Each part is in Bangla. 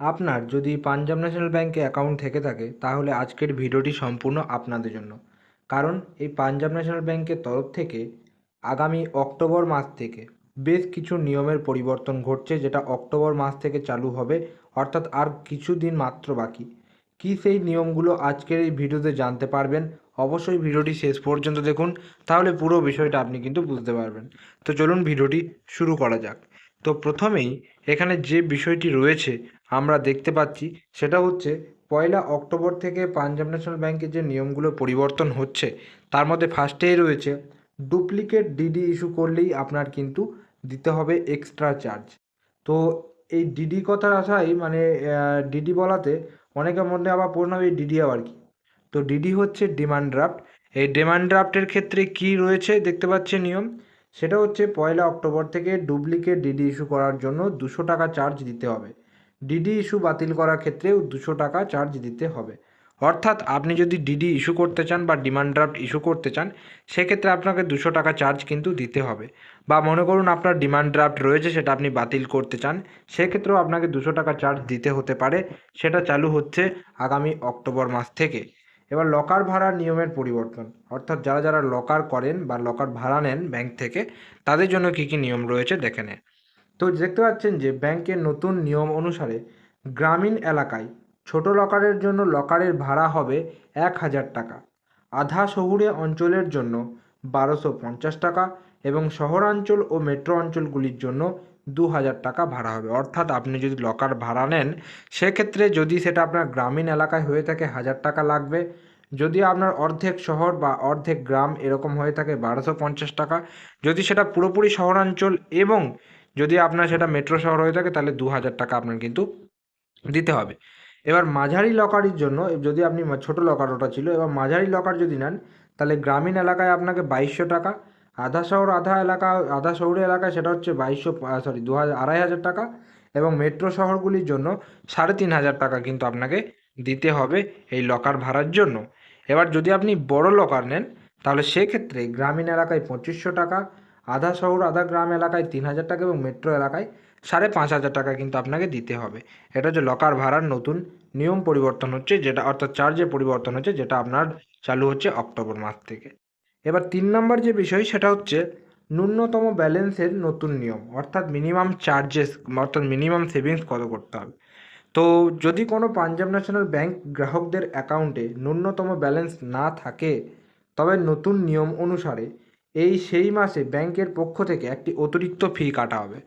আপনার যদি পাঞ্জাব ন্যাশনাল ব্যাঙ্কে অ্যাকাউন্ট থেকে থাকে, তাহলে আজকের ভিডিওটি সম্পূর্ণ আপনাদের জন্য। কারণ এই পাঞ্জাব ন্যাশনাল ব্যাঙ্কের তরফ থেকে আগামী অক্টোবর মাস থেকে বেশ কিছু নিয়মের পরিবর্তন ঘটছে, যেটা অক্টোবর মাস থেকে চালু হবে, অর্থাৎ আর কিছু দিন মাত্র বাকি। কী সেই নিয়মগুলো আজকের এই ভিডিওতে জানতে পারবেন, অবশ্যই ভিডিওটি শেষ পর্যন্ত দেখুন, তাহলে পুরো বিষয়টা আপনি কিন্তু বুঝতে পারবেন। তো চলুন ভিডিওটি শুরু করা যাক। তো প্রথমেই এখানে যে বিষয়টি রয়েছে আমরা দেখতে পাচ্ছি, সেটা হচ্ছে পয়লা অক্টোবর থেকে পাঞ্জাব ন্যাশনাল ব্যাংকের যে নিয়মগুলো পরিবর্তন হচ্ছে, তার মধ্যে ফার্স্টেই রয়েছে ডুপ্লিকেট ডিডি ইস্যু করলেই আপনার কিন্তু দিতে হবে এক্সট্রা চার্জ তো এই ডিডি কথার আশাই মানে ডিডি বলাতে অনেকের মধ্যে আবার প্রশ্ন হবে ডিডি আবার কি? তো ডিডি হচ্ছে ডিমান্ড ড্রাফট এই ডিমান্ড ড্রাফটের ক্ষেত্রে কি রয়েছে দেখতে পাচ্ছে নিয়ম? সেটা হচ্ছে পয়লা অক্টোবর থেকে ডুপ্লিকেট ডিডি ইস্যু করার জন্য দুশো টাকা চার্জ দিতে হবে। ডিডি ইস্যু বাতিল করার ক্ষেত্রেও দুশো টাকা চার্জ দিতে হবে। অর্থাৎ আপনি যদি ডিডি ইস্যু করতে চান বা ডিমান্ড ড্রাফট ইস্যু করতে চান, সেক্ষেত্রে আপনাকে দুশো টাকা চার্জ কিন্তু দিতে হবে। বা মনে করুন আপনার ডিমান্ড ড্রাফট রয়েছে, সেটা আপনি বাতিল করতে চান, সেক্ষেত্রেও আপনাকে দুশো টাকা চার্জ দিতে হতে পারে। সেটা চালু হচ্ছে আগামী অক্টোবর মাস থেকে। এবার লকার ভাড়ার নিয়মের পরিবর্তন। অর্থাৎ যারা যারা লকার করেন বা লকার ভাড়া নেন ব্যাংক থেকে, তাদের জন্য কী কী নিয়ম রয়েছে দেখে নেন। তো দেখতে পাচ্ছেন যে ব্যাংকের নতুন নিয়ম অনুসারে গ্রামীণ এলাকায় ছোট লকারের জন্য লকারের ভাড়া হবে এক হাজার টাকা। আধা শহুরে অঞ্চলের জন্য বারোশো পঞ্চাশ টাকা এবং শহরাঞ্চল ও মেট্রো অঞ্চলগুলির জন্য দু হাজার টাকা ভাড়া হবে। অর্থাৎ আপনি যদি লকার ভাড়া নেন, সেক্ষেত্রে যদি সেটা আপনার গ্রামীণ এলাকায় হয়ে থাকে হাজার টাকা লাগবে। যদি আপনার অর্ধেক শহর বা অর্ধেক গ্রাম এরকম হয়ে থাকে বারোশো পঞ্চাশ টাকা। যদি সেটা পুরোপুরি শহরাঞ্চল এবং যদি আপনার সেটা মেট্রো শহর হয়ে থাকে, তাহলে দু হাজার টাকা আপনার কিন্তু দিতে হবে। এবার মাঝারি লকারির জন্য, যদি আপনি ছোট লকার ওটা ছিল, এবার মাঝারি লকার যদি নেন, তাহলে গ্রামীণ এলাকায় আপনাকে বাইশশো টাকা, আধা শহর, আধা এলাকা, আধা শহুরে এলাকায় সেটা হচ্ছে বাইশশো সরি দু হাজার, আড়াই হাজার টাকা এবং মেট্রো শহরগুলির জন্য সাড়ে তিন হাজার টাকা কিন্তু আপনাকে দিতে হবে এই লকার ভাড়ার জন্য। এবার যদি আপনি বড় লকার নেন, তাহলে সেক্ষেত্রে গ্রামীণ এলাকায় পঁচিশশো টাকা আধা শহর, আধা গ্রাম এলাকায় তিন হাজার টাকা এবং মেট্রো এলাকায় সাড়ে পাঁচ হাজার টাকা কিন্তু আপনাকে দিতে হবে। এটা হচ্ছে লকার ভাড়ার নতুন নিয়ম পরিবর্তন হচ্ছে, যেটা অর্থাৎ চার্জে পরিবর্তন হচ্ছে, যেটা আপনার চালু হচ্ছে অক্টোবর মাস থেকে। এবার তিন নম্বর যে বিষয়, সেটা হচ্ছে ন্যূনতম ব্যালেন্সের নতুন নিয়ম, অর্থাৎ মিনিমাম চার্জেস অর্থাৎ মিনিমাম সেভিংস কত করতে হবে। তো যদি কোনো পাঞ্জাব ন্যাশনাল ব্যাংক গ্রাহকদের অ্যাকাউন্টে ন্যূনতম ব্যালেন্স না থাকে, তবে নতুন নিয়ম অনুসারে এই সেই মাসে ব্যাংকের পক্ষ থেকে একটি অতিরিক্ত ফি কাটা হবে।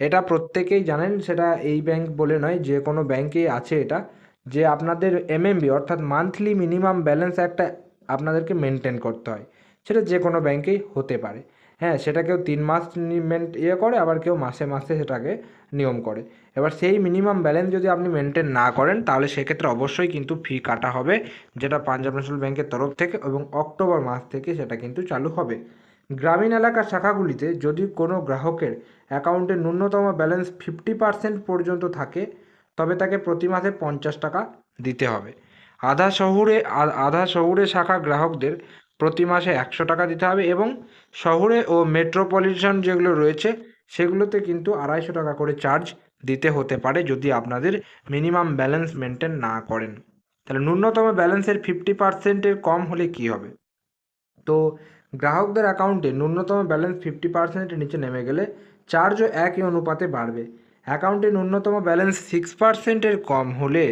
এটা প্রত্যেকেই জানেন, সেটা এই ব্যাংক বলে নয়, যে কোনো ব্যাংকেই আছে এটা। যে আপনাদের এমএমবি অর্থাৎ মান্থলি মিনিমাম ব্যালেন্স একটা আপনাদেরকে মেনটেন করতে হয়। সেটা যে কোনো ব্যাংকেই হতে পারে। হ্যাঁ সেটা কেউ তিন মাস মেন্ট ইয়ে করে, আবার কেউ মাসে মাসে সেটাকে নিয়ম করে। এবার সেই মিনিমাম ব্যালেন্স যদি আপনি মেনটেন না করেন, তাহলে সেক্ষেত্রে অবশ্যই কিন্তু ফি কাটা হবে, যেটা পাঞ্জাব ন্যাশনাল ব্যাংকের তরফ থেকে এবং অক্টোবর মাস থেকে সেটা কিন্তু চালু হবে। গ্রামীণ এলাকার শাখাগুলিতে যদি কোনো গ্রাহকের অ্যাকাউন্টে ন্যূনতম ব্যালেন্স ফিফটি পার্সেন্ট পর্যন্ত থাকে, তবে তাকে প্রতি মাসে পঞ্চাশ টাকা দিতে হবে। আধা শহুরে আধা শহুরে শাখা গ্রাহকদের প্রতি মাসে একশো টাকা দিতে হবে এবং শহরে ও মেট্রোপলিটন যেগুলো রয়েছে, সেগুলোতে কিন্তু আড়াইশো টাকা করে চার্জ দিতে হতে পারে যদি আপনাদের মিনিমাম ব্যালেন্স মেনটেন না করেন। তাহলে ন্যূনতম ব্যালেন্সের ফিফটি পার্সেন্টের কম হলে কি হবে? তো গ্রাহকদের অ্যাকাউন্টে ন্যূনতম ব্যালেন্স ফিফটি পার্সেন্টের নিচে নেমে গেলে চার্জও একই অনুপাতে বাড়বে। অ্যাকাউন্টে ন্যূনতম ব্যালেন্স সিক্স পার্সেন্টের কম হলে,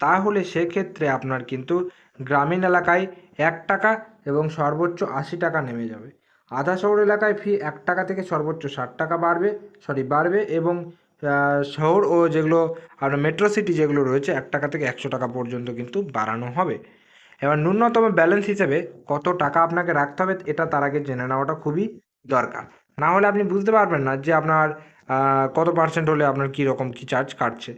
তাহলে সেক্ষেত্রে আপনার কিন্তু গ্রামীণ এলাকায় এক টাকা এবং সর্বোচ্চ আশি টাকা নেমে যাবে। আধা শহর এলাকায় ফি এক টাকা থেকে সর্বোচ্চ ষাট টাকা বাড়বে সরি বাড়বে এবং শহর ও যেগুলো, আর মেট্রো সিটি যেগুলো রয়েছে, এক টাকা থেকে একশো টাকা পর্যন্ত কিন্তু বাড়ানো হবে। এবার ন্যূনতম ব্যালেন্স হিসেবে কত টাকা আপনাকে রাখতে হবে, এটা তার আগে জেনে নেওয়াটা খুবই দরকার। না হলে আপনি বুঝতে পারবেন না যে আপনার কত পার্সেন্ট হলে আপনার কী রকম কী চার্জ কাটছে।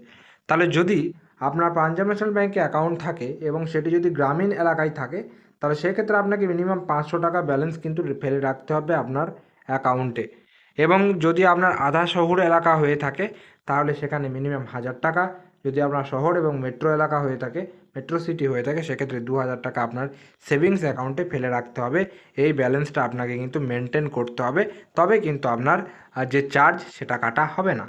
তাহলে যদি আপনার পাঞ্জাব ন্যাশনাল ব্যাঙ্কে অ্যাকাউন্ট থাকে এবং সেটি যদি গ্রামীণ এলাকায় থাকে, তাহলে সেক্ষেত্রে আপনাকে মিনিমাম পাঁচশো টাকা ব্যালেন্স কিন্তু ফেলে রাখতে হবে আপনার অ্যাকাউন্টে। এবং যদি আপনার আধা শহুর এলাকা হয়ে থাকে, তাহলে সেখানে মিনিমাম হাজার টাকা। যদি আপনার শহর এবং মেট্রো এলাকা হয়ে থাকে, মেট্রো সিটি হয়ে থাকে, সেক্ষেত্রে দু হাজার টাকা আপনার সেভিংস অ্যাকাউন্টে ফেলে রাখতে হবে। এই ব্যালেন্সটা আপনাকে কিন্তু মেনটেন করতে হবে। তবে কিন্তু আপনার যে চার্জ, সেটা কাটা হবে না।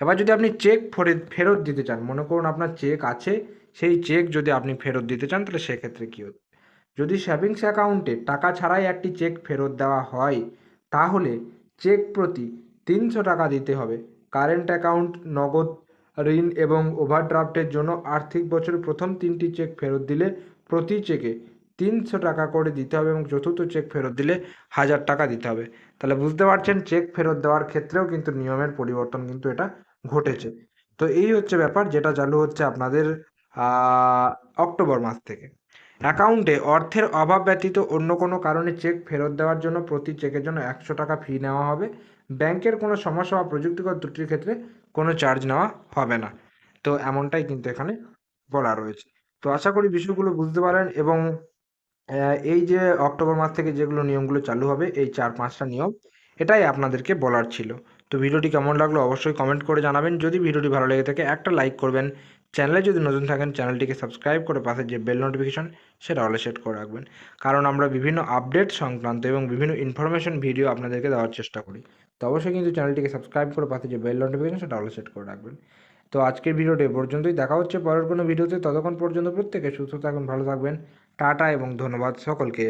এবার যদি আপনি চেক ফেরত ফেরত দিতে চান, মনে করুন আপনার চেক আছে, সেই চেক যদি আপনি ফেরত দিতে চান, তাহলে সেক্ষেত্রে কী হচ্ছে যদি সেভিংস অ্যাকাউন্টে টাকা ছাড়াই একটি চেক ফেরত দেওয়া হয়, তাহলে চেক প্রতি তিনশো টাকা দিতে হবে। কারেন্ট অ্যাকাউন্ট নগদ ঋণ এবং ওভারড্রাফটের জন্য আর্থিক বছরের প্রথম তিনটি চেক ফেরত দিলে প্রতি চেকে তিনশো টাকা করে দিতে হবে এবং চতুর্থ চেক ফেরত দিলে হাজার টাকা দিতে হবে। তাহলে বুঝতে পারছেন চেক ফেরত দেওয়ার ক্ষেত্রেও কিন্তু নিয়মের পরিবর্তন কিন্তু এটা ঘটেছে। তো এই হচ্ছে ব্যাপার যেটা চালু হচ্ছে আপনাদের অক্টোবর মাস থেকে। অ্যাকাউন্টে অর্থের অভাব ব্যতীত অন্য কোনো কারণে চেক ফেরত দেওয়ার জন্য প্রতি চেকের জন্য একশো টাকা ফি নেওয়া হবে। ব্যাংকের কোনো সমস্যা বা প্রযুক্তিগত ত্রুটির ক্ষেত্রে কোনো চার্জ নেওয়া হবে না। তো এমনটাই কিন্তু এখানে বলা রয়েছে। তো আশা করি বিষয়গুলো বুঝতে পারেন এবং এই যে অক্টোবর মাস থেকে যেগুলো নিয়মগুলো চালু হবে, এই চার পাঁচটা নিয়ম, এটাই আপনাদেরকে বলার ছিল। তো ভিডিওটি কেমন লাগল অবশ্যই কমেন্ট করে জানাবেন। যদি ভিডিওটি ভালো লেগে থাকে, একটা লাইক করবেন। চ্যানেলে যদি নতুন থাকেন চ্যানেলটিকে সাবস্ক্রাইব করে পাশে যে বেল নোটিফিকেশন সেটা অলে সেট করে রাখবেন। কারণ আমরা বিভিন্ন আপডেট সংক্রান্ত এবং বিভিন্ন ইনফরমেশন ভিডিও আপনাদেরকে দেওয়ার চেষ্টা করি। তো অবশ্যই কিন্তু চ্যানেলটিকে সাবস্ক্রাইব করে পাশে যে বেল নোটিফিকেশন সেটা অলে সেট করে রাখবেন। তো আজকের ভিডিওটি পর্যন্তই। দেখা হচ্ছে পরের কোনো ভিডিওতে ততক্ষণ পর্যন্ত প্রত্যেকে সুস্থ থাকুন, ভালো থাকবেন। টাটা এবং ধন্যবাদ সকলকে।